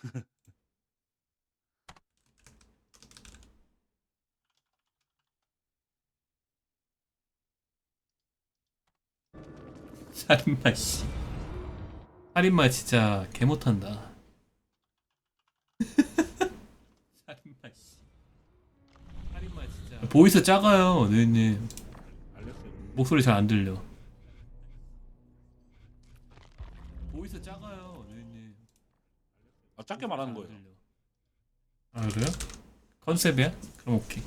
살인마 씨. 살인마 진짜 개 못한다. 살인마 씨. 살인마 진짜. 보이스 작아요, 누님. 목소리 잘 안 들려. 아, 작게 말하는 거예요. 아 그래요? 컨셉이야? 그럼 오케이.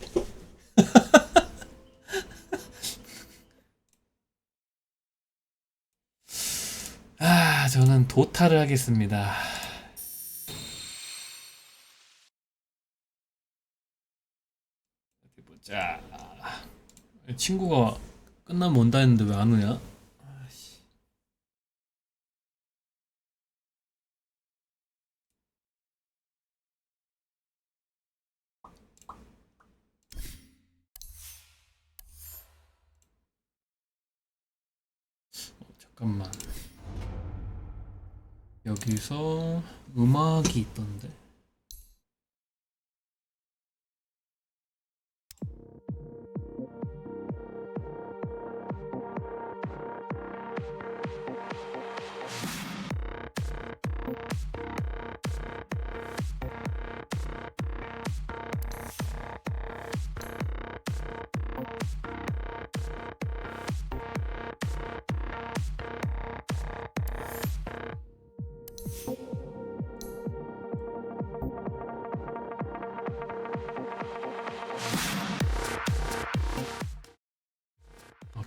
아 저는 도타를 하겠습니다. 보자. 친구가 끝나면 온다 했는데 왜 안 오냐? 잠깐만. 여기서 음악이 있던데.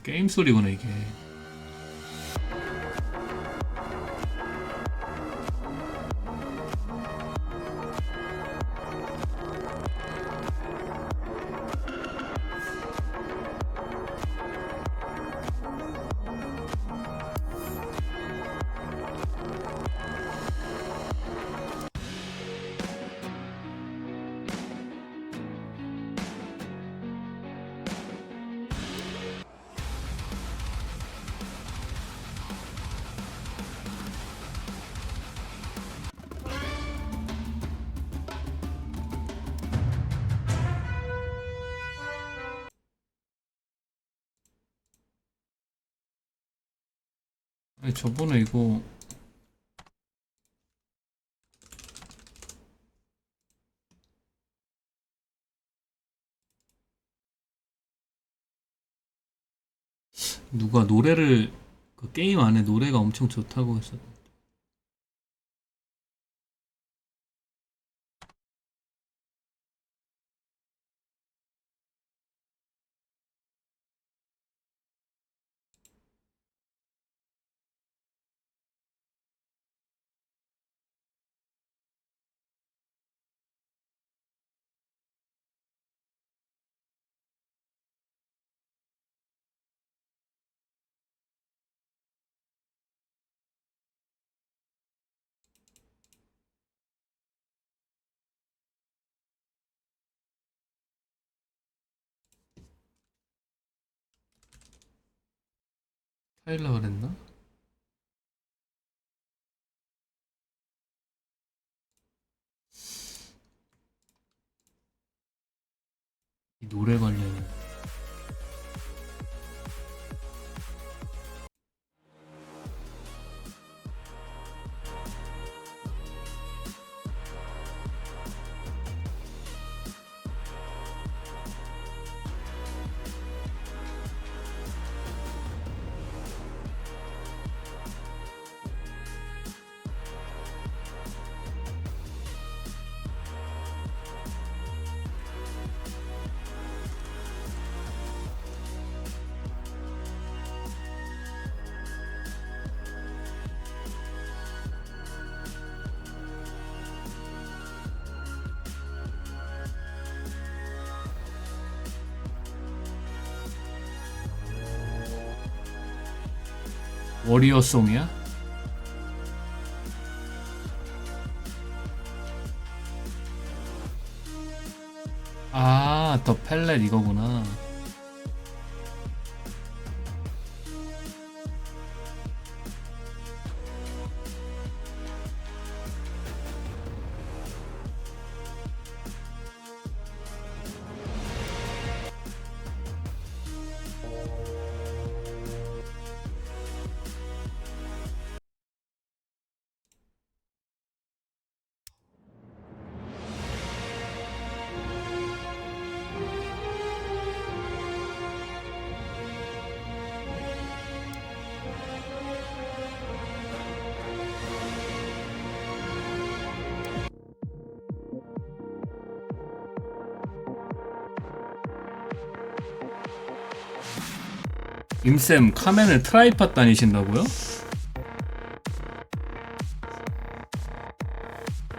게임 소리구나 이게. 아니 저번에 이거 누가 노래를 그 게임 안에 노래가 엄청 좋다고 했었. 타일러 그랬나? 이 노래 관련 워리어송이야? 아, 더 펠렛 이거구나. 임쌤 카멘을 트라이팟 다니신다고요?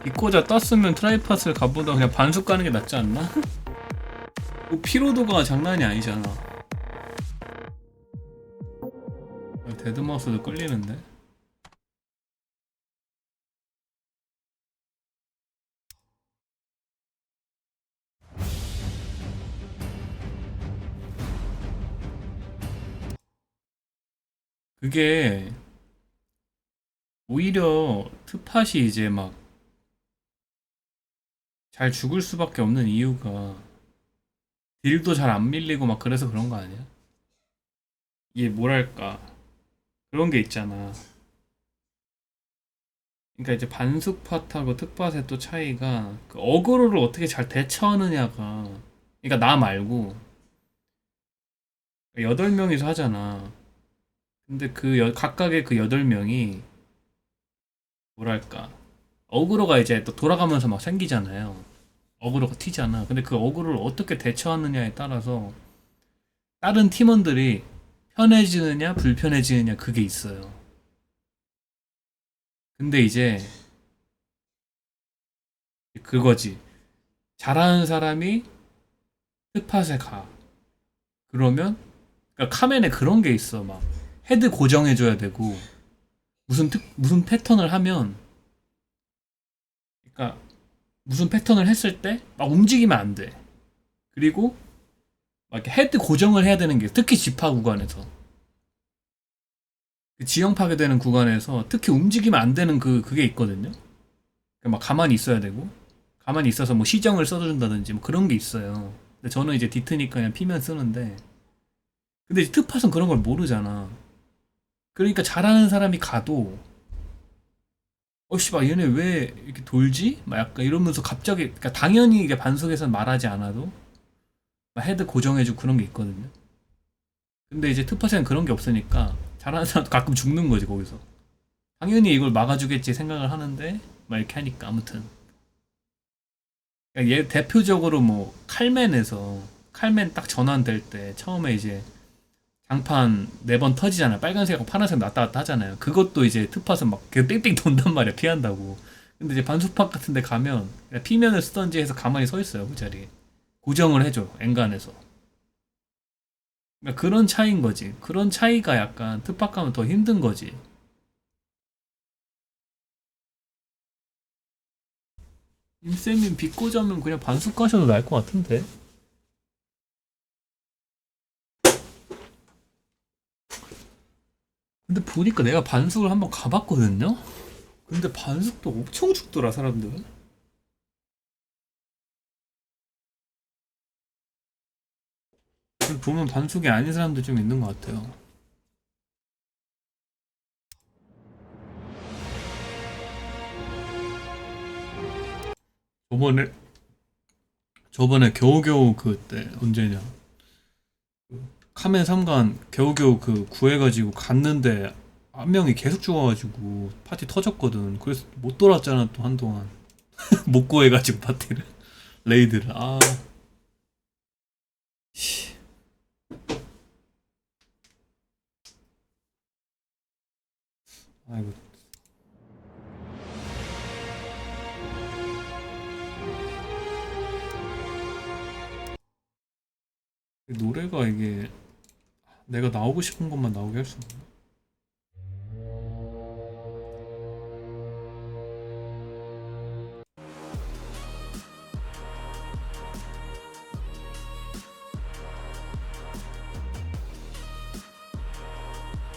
비꼬자 떴으면 트라이팟을 가보다 그냥 반숙 가는 게 낫지 않나? 뭐 피로도가 장난이 아니잖아 아, 데드마우스도 끌리는데 그게 오히려 트팟이 이제 막 잘 죽을 수밖에 없는 이유가 딜도 잘 안 밀리고 막 그래서 그런 거 아니야? 이게 뭐랄까 그런 게 있잖아. 그러니까 이제 반숙 팟하고 특팟의 또 차이가 그 어그로를 어떻게 잘 대처하느냐가 그러니까 나 말고 여덟 명이서 하잖아. 근데 그 여- 각각의 그 여덟 명이 뭐랄까 어그로가 이제 또 돌아가면서 막 생기잖아요. 어그로가 튀잖아. 근데 그 어그로를 어떻게 대처하느냐에 따라서 다른 팀원들이 편해지느냐 불편해지느냐 그게 있어요. 근데 이제 그거지. 잘하는 사람이 스팟에 가. 그러면 그러니까 카멘에 그런 게 있어. 막 헤드 고정해줘야 되고 무슨 특 무슨 패턴을 하면 그러니까 무슨 패턴을 했을 때 막 움직이면 안 돼. 그리고 막 이렇게 헤드 고정을 해야 되는 게 특히 지파 구간에서 그 지형 파괴되는 구간에서 특히 움직이면 안 되는 그 그게 있거든요. 그러니까 막 가만히 있어야 되고 가만히 있어서 뭐 시정을 써준다든지 뭐 그런 게 있어요. 근데 저는 이제 디트니까 그냥 피면 쓰는데 근데 특팟은 그런 걸 모르잖아. 그러니까 잘하는 사람이 가도 어 씨발 얘네 왜 이렇게 돌지? 막 약간 이러면서 갑자기 그러니까 당연히 이게 반속에서 말하지 않아도 막 헤드 고정해주고 그런 게 있거든요. 근데 이제 특파sen 그런 게 없으니까 잘하는 사람도 가끔 죽는 거지 거기서. 당연히 이걸 막아주겠지 생각을 하는데 막 이렇게 하니까 아무튼 그러니까 얘 대표적으로 뭐 칼맨에서 칼맨 딱 전환될 때 처음에 이제 장판 네 번 터지잖아요. 빨간색하고 파란색 왔다 갔다 하잖아요. 그것도 이제 특팟은 막 계속 뺑뺑 돈단 말이야. 피한다고. 근데 이제 반수팟 같은 데 가면 피면을 쓰던지 해서 가만히 서 있어요. 그 자리에. 고정을 해줘. 엔간에서. 그러니까 그런 차이인 거지. 그런 차이가 약간 특팟 가면 더 힘든 거지. 임쌤님 비꼬자면 그냥 반숙 가셔도 나을 것 같은데. 근데 보니까 내가 반숙을 한번 가봤거든요? 근데 반숙도 엄청 죽더라, 사람들. 보면 반숙이 아닌 사람도 좀 있는 것 같아요. 저번에, 저번에 겨우겨우 그때, 언제냐. 카멘 3관 겨우겨우 그 구해가지고 갔는데 한 명이 계속 죽어가지고 파티 터졌거든. 그래서 못 돌았잖아 또 한동안 못 구해가지고 파티를 레이드를 아. 씨. 아이고. 노래가 이게 내가 나오고 싶은 것만 나오게 할수 없네.